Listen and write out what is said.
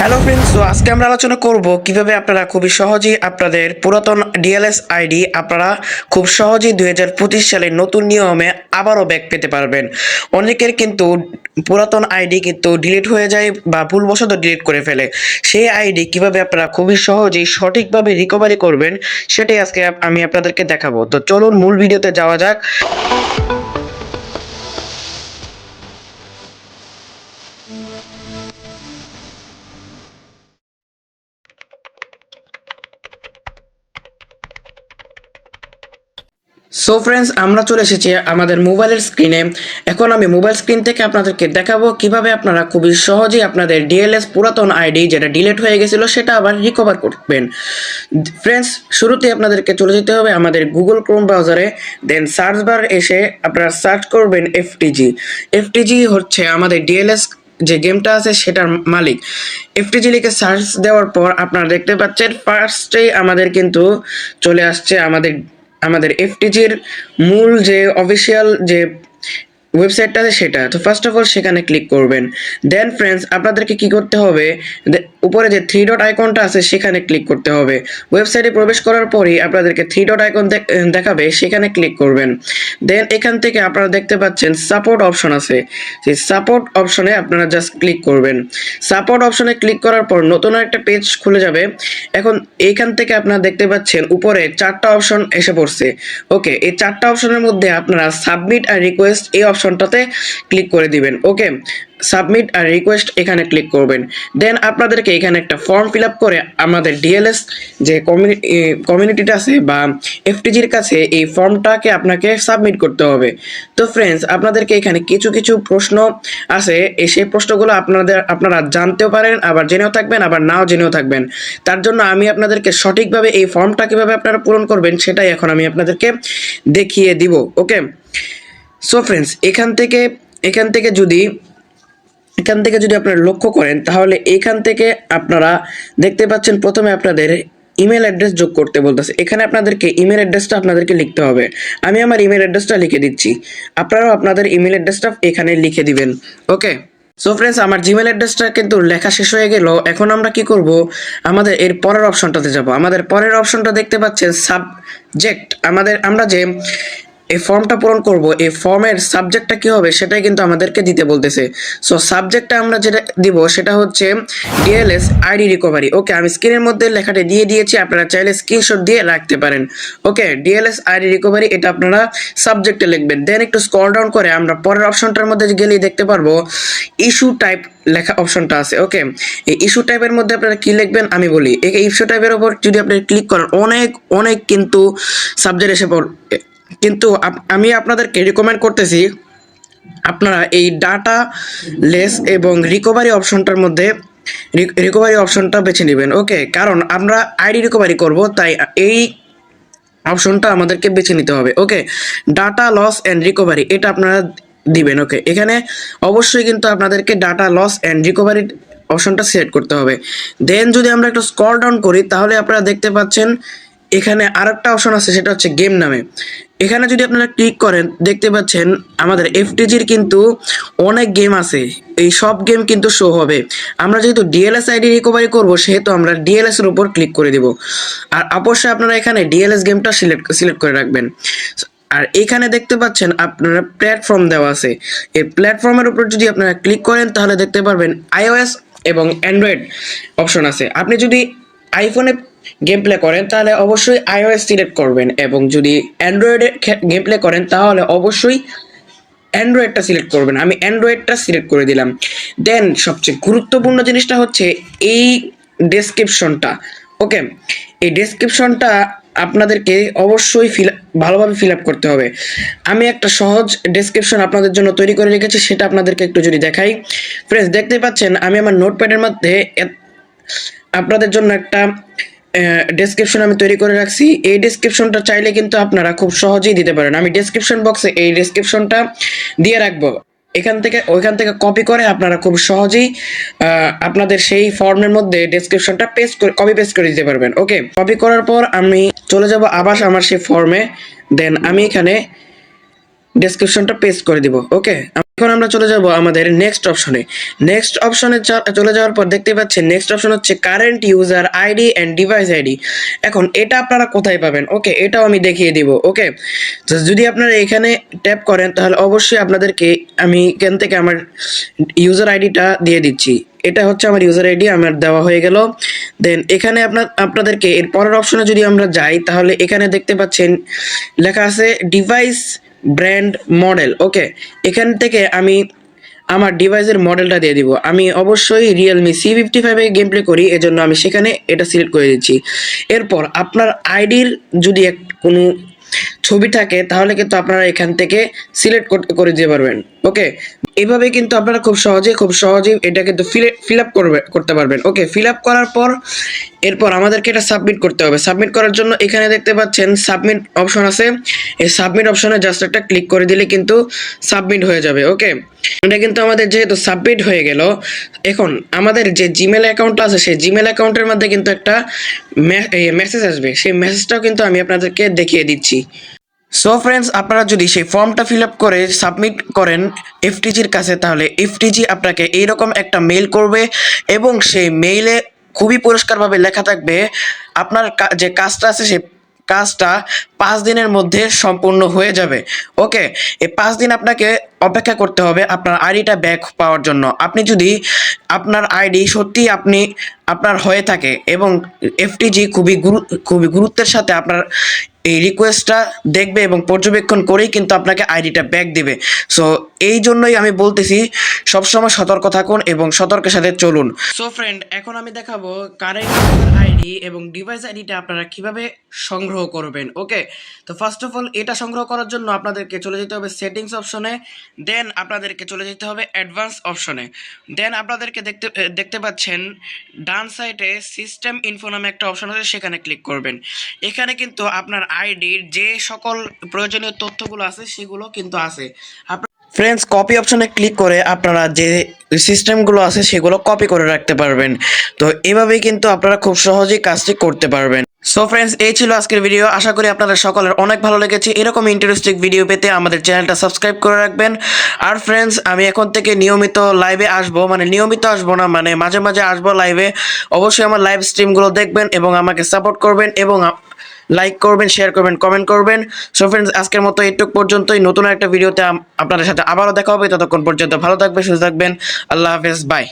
Hello friends, তো আজকে আমরা আলোচনা করব কীভাবে আপনারা খুবই সহজেই আপনাদের পুরাতন ডিএলএস আইডি আপনারা খুব সহজেই দুই হাজার পঁচিশ সালের নতুন নিয়মে আবারও ব্যাক পেতে পারবেন। অনেকের কিন্তু পুরাতন আইডি কিন্তু ডিলিট হয়ে যায় বা ভুলবশত ডিলিট করে ফেলে। সেই আইডি কীভাবে আপনারা খুবই সহজেই সঠিকভাবে রিকভারি করবেন, সেটাই আজকে আমি আপনাদেরকে দেখাবো। তো চলুন মূল ভিডিওতে যাওয়া যাক। সো ফ্রেন্ডস আমরা চলে এসেছি আমাদের মোবাইলের স্ক্রিনে এখন আমি মোবাইল স্ক্রিন থেকে আপনাদেরকে দেখাবো কীভাবে আপনারা খুবই সহজেই আপনাদের ডিএলএস পুরাতন আইডি যেটা ডিলিট হয়ে গেছিল সেটা আবার রিকভার করবেন। ফ্রেন্ডস শুরুতে আপনাদেরকে চলে যেতে হবে আমাদের গুগল ক্রোম ব্রাউজারে দেন সার্চ বার এসে আপনারা সার্চ করবেন এফটিজি এফটিজি হচ্ছে আমাদের ডিএলএস যে গেমটা আছে সেটার মালিক। এফটিজি লিখে সার্চ দেওয়ার পর আপনারা দেখতে পাচ্ছেন ফার্স্টেই আমাদের কিন্তু চলে আসছে আমাদের আমাদের এফটিজির মূল যে অফিসিয়াল যে ওয়েবসাইটটা আছে সেটা। তো ফার্স্ট অফ অল সেখানে ক্লিক করবেন। দেন ফ্রেন্ডস আপনাদেরকে কি করতে হবে? উপরে যে থ্রি ডট আইকনটা আছে, সেখানে ক্লিক করতে হবে। ওয়েবসাইটে প্রবেশ করার পরই আপনাদেরকে থ্রি ডট আইকন দেখাবে, সেখানে ক্লিক করবেন। দেন এখান থেকে আপনারা দেখতে পাচ্ছেন সাপোর্ট অপশন আছে। সেই সাপোর্ট অপশনে আপনারা জাস্ট ক্লিক করবেন। সাপোর্ট অপশনে ক্লিক করার পর নতুন একটা পেজ খুলে যাবে। এখন এইখান থেকে আপনারা দেখতে পাচ্ছেন উপরে চারটা অপশন এসে পড়ছে। ওকে এই চারটা অপশনের মধ্যে আপনারা সাবমিট আর রিকোয়েস্ট এই অপশনটাতে ক্লিক করে দিবেন। ওকে সাবমিট আর রিকোয়েস্ট এখানে ক্লিক করবেন। দেন আপনাদেরকে এখানে একটা ফর্ম ফিল আপ করে আমাদের ডিএলএস যে কমিউনিটিটা আছে বা এফটিজির কাছে এই ফর্মটাকে আপনাকে সাবমিট করতে হবে। তো ফ্রেন্ডস, আপনাদেরকে এখানে কিছু কিছু প্রশ্ন আছে। সেই প্রশ্নগুলো আপনাদের, আপনারা জানতেও পারেন, আবার জেনেও থাকবেন, আবার নাও জেনেও থাকবেন। তার জন্য আমি আপনাদেরকে সঠিকভাবে এই ফর্মটা কীভাবে আপনারা পূরণ করবেন সেটাই এখন আমি আপনাদেরকে দেখিয়ে দিব, ওকে? সো ফ্রেন্ডস, এখান থেকে এখান থেকে যদি এখান থেকে যদি আপনারা লক্ষ্য করেন, তাহলে এখান থেকে আপনারা দেখতে পাচ্ছেন প্রথমে আপনাদের ইমেল অ্যাড্রেস যোগ করতে বলতেছে। এখানে আপনাদেরকে ইমেল অ্যাড্রেসটা আপনাদেরকে লিখতে হবে। আমি আমার ইমেল অ্যাড্রেসটা লিখে দিচ্ছি। আপনারাও আপনাদের ইমেল অ্যাড্রেসটা এখানে লিখে দিবেন। ওকে সো ফ্রেন্ডস আমার জিমেল অ্যাড্রেসটা কিন্তু লেখা শেষ হয়ে গেল। এখন আমরা কি করব? আমাদের এর পরের অপশনটাতে যাব। আমাদের পরের অপশনটা দেখতে পাচ্ছেন সাবজেক্ট আমাদের, আমরা যে এই ফর্মটা পূরণ করব, এই ফর্মের সাবজেক্টটা কি হবে সেটাই কিন্তু আমাদেরকে দিতে বলতেছে। সো সাবজেক্টটা আমরা যেটা দিব সেটা হচ্ছে ডিএলএস আইডি রিকভারি ওকে আমি স্ক্রিনের মধ্যে লেখাটা দিয়ে দিয়েছি, আপনারা চাইলে স্ক্রিনশট দিয়ে রাখতে পারেন। ওকে ডিএলএস আইডি রিকভারি এটা আপনারা সাবজেক্টে লিখবেন। দেন একটু স্কল ডাউন করে আমরা পরের অপশনটার মধ্যে গেলেই দেখতে পারব ইস্যু টাইপ লেখা অপশনটা আছে। ওকে এই ইস্যু টাইপের মধ্যে আপনারা কি লিখবেন? আমি বলি, এই ইস্যু টাইপের উপর যদি আপনি ক্লিক করেন, অনেক অনেক কিন্তু সাবজেক্ট এসে কিন্তু আমি আপনাদেরকে রিকমেন্ড করতেছি আপনারা এই ডাটা লেস এবং রিকভারি অপশনটার মধ্যে রিকভারি অপশনটা বেছে নেবেন ওকে কারণ আমরা আইডি রিকভারি করব, তাই এই অপশনটা আমাদেরকে বেছে নিতে হবে okay data loss and recovery এটা আপনারা দিবেন ওকে এখানে অবশ্যই কিন্তু আপনাদেরকে ডাটা লস অ্যান্ড রিকভারি অপশনটা সিলেক্ট করতে হবে। দেন যদি আমরা একটু স্কল ডাউন করি, তাহলে আপনারা দেখতে পাচ্ছেন এখানে আরেকটা অপশন আছে, সেটা হচ্ছে গেম নামে। এখানে যদি আপনারা ক্লিক করেন, দেখতে পাচ্ছেন আমাদের এফটিজির কিন্তু অনেক গেম আছে। এই সব গেম কিন্তু শো হবে। আমরা যেহেতু ডিএলএস আইডি রিকভারি করব, সেহেতু আমরা ডিএলএস এর উপর ক্লিক করে দিব। আর অবশ্যই আপনারা এখানে ডিএলএস গেমটা সিলেক্ট সিলেক্ট করে রাখবেন। আর এখানে দেখতে পাচ্ছেন আপনারা প্ল্যাটফর্ম দেওয়া আছে। এই প্ল্যাটফর্মের উপর যদি আপনারা ক্লিক করেন, তাহলে দেখতে পারবেন আইওএস এবং অ্যান্ড্রয়েড অপশন আছে। আপনি যদি আইফোনে গেম প্লে করেন, তাহলে অবশ্যই আইওএস সিলেক্ট করবেন এবং যদি অ্যান্ড্রয়েডে গেম প্লে করেন, তাহলে অবশ্যই অ্যান্ড্রয়েডটা সিলেক্ট করবেন। আমি অ্যান্ড্রয়েডটা সিলেক্ট করে দিলাম। দেন সবচেয়ে গুরুত্বপূর্ণ জিনিসটা হচ্ছে এই ডেসক্রিপশনটা ওকে এই ডেসক্রিপশনটা আপনাদেরকে অবশ্যই ফিল ভালোভাবে ফিল আপ করতে হবে। আমি একটা সহজ ডেসক্রিপশন আপনাদের জন্য তৈরি করে রেখেছি, সেটা আপনাদেরকে একটু যদি দেখাই। ফ্রেন্ডস দেখতে পাচ্ছেন, আমি আমার নোটপ্যাডের মধ্যে আপনাদের জন্য একটা ডেসক্রিপশন আমি তৈরি করে রাখছি। এই ডেসক্রিপশনটা চাইলে কিন্তু আপনারা খুব সহজেই দিতে পারেন। আমি ডেসক্রিপশন বক্সে এই ডেসক্রিপশনটা দিয়ে রাখব। এখান থেকে, ওইখান থেকে কপি করে আপনারা খুব সহজেই আপনাদের সেই ফর্মের মধ্যে ডেসক্রিপশনটা পেস্ট করে কপি পেস্ট করে দিতে পারবেন। ওকে কপি করার পর আমি চলে যাব আবার আমার সেই ফর্মে দেন আমি এখানে ডেসক্রিপশনটা পেস্ট করে দিব। ওকে এখন আমরা চলে যাব আমাদের নেক্সট অপশনে নেক্সট অপশনে চলে যাওয়ার পর দেখতে পাচ্ছেন নেক্সট অপশন হচ্ছে current user ID and device ID এখন এটা আপনারা কোথায় পাবেন? ওকে এটাও আমি দেখিয়ে দিব ওকে তো যদি আপনারা এখানে ট্যাপ করেন, তাহলে অবশ্যই আপনাদেরকে আমি এখান থেকে আমার ইউজার আইডিটা দিয়ে দিচ্ছি। এটা হচ্ছে আমার ইউজার আইডি আমার দেওয়া হয়ে গেল। দেন এখানে আপনার, আপনাদেরকে এর পরের অপশনে যদি আমরা যাই, তাহলে এখানে দেখতে পাচ্ছেন, লেখা আছে ডিভাইস ব্র্যান্ড মডেল ওকে এখান থেকে আমি আমার ডিভাইসের মডেলটা দিয়ে দিব। আমি অবশ্যই রিয়েলমি সি ফিফটি ফাইভে গেম প্লে করি, এজন্য আমি সেখানে এটা সিলেক্ট করে দিচ্ছি। এরপর আপনার আইডির যদি এক, কোনো ছবি থাকে, তাহলে কিন্তু আপনারা এখান থেকে সিলেক্ট করে দিতে পারবেন ওকে এভাবে কিন্তু আপনারা খুব সহজে, খুব সহজেই এটা কিন্তু ফিল আপ করবে, করতে পারবেন। ওকে ফিল আপ করার পর, এরপর আমাদেরকে এটা সাবমিট করতে হবে। সাবমিট করার জন্য এখানে দেখতে পাচ্ছেন সাবমিট অপশন আছে। এই সাবমিট অপশনে জাস্ট একটা ক্লিক করে দিলে কিন্তু সাবমিট হয়ে যাবে ওকে এটা কিন্তু আমাদের যেহেতু সাবমিট হয়ে গেল, এখন আমাদের যে জিমেল অ্যাকাউন্ট আছে, সেই জিমেল অ্যাকাউন্টের মধ্যে কিন্তু একটা মেসেজ আসবে। সেই মেসেজটাও কিন্তু আমি আপনাদেরকে দেখিয়ে দিচ্ছি। সো ফ্রেন্ডস আপনারা যদি সেই ফর্মটা ফিল আপ করে সাবমিট করেন এফটিজির কাছে, তাহলে এফটিজি আপনাকে এইরকম একটা মেইল করবে এবং সেই মেইলে খুবই পরিষ্কারভাবে লেখা থাকবে আপনার যে কাজটা আছে সেই কাজটা পাঁচ দিনের মধ্যে সম্পূর্ণ হয়ে যাবে। ওকে এই পাঁচ দিন আপনাকে অপেক্ষা করতে হবে আপনার আইডিটা ব্যাক পাওয়ার জন্য। আপনি যদি আপনার আইডি সত্যি আপনি, আপনার হয়ে থাকে এবং এফটিজি খুবই গুরু, খুবই গুরুত্বের সাথে আপনার এই রিকোয়েস্টটা দেখবে এবং পর্যবেক্ষণ করেই কিন্তু আপনাকে আইডিটা ব্যাক দিবে। সো এই জন্যই আমি বলতেছি, সবসময় সতর্ক থাকুন এবং সতর্কের সাথে চলুন। সো ফ্রেন্ড এখন আমি দেখাবো কারেন্ট আইডি এবং ডিভাইস আইডিটা আপনারা কীভাবে সংগ্রহ করবেন? ওকে তো ফার্স্ট অফ অল এটা সংগ্রহ করার জন্য আপনাদেরকে চলে যেতে হবে সেটিংস অপশনে দেন আপনাদেরকে চলে যেতে হবে অ্যাডভান্স অপশনে দেন আপনাদেরকে দেখতে দেখতে পাচ্ছেন, ডান সাইডে সিস্টেম ইনফো নামে একটা অপশন আছে, সেখানে ক্লিক করবেন। এখানে কিন্তু আপনার আইডির যে সকল প্রয়োজনীয় তথ্যগুলো আছে, সেগুলো কিন্তু আছে। ফ্রেন্ডস কপি অপশনে ক্লিক করে আপনারা যে সিস্টেমগুলো আছে সেগুলো কপি করে রাখতে পারবেন। তো এভাবেই কিন্তু আপনারা খুব সহজেই কাজটি করতে পারবেন। সো ফ্রেন্ডস এই ছিল আজকের ভিডিও আশা করি আপনাদের সকলের অনেক ভালো লেগেছে। এরকম ইন্টারেস্টিং ভিডিও পেতে আমাদের চ্যানেলটা সাবস্ক্রাইব করে রাখবেন। আর ফ্রেন্ডস আমি এখন থেকে নিয়মিত লাইভে আসব। মানে নিয়মিত আসব না মানে মাঝে মাঝে আসব লাইভে অবশ্যই আমার লাইভ স্ট্রিমগুলো দেখবেন এবং আমাকে সাপোর্ট করবেন এবং লাইক করবেন শেয়ার করবেন কমেন্ট করবেন। সো ফ্রেন্ডস আজকের মতো এইটুক পর্যন্তই। নতুন একটা ভিডিওতে আপনাদের সাথে আবারও দেখা হবে। ততক্ষণ পর্যন্ত ভালো থাকবেন, সুস্থ থাকবেন। আল্লাহ হাফেজ বাই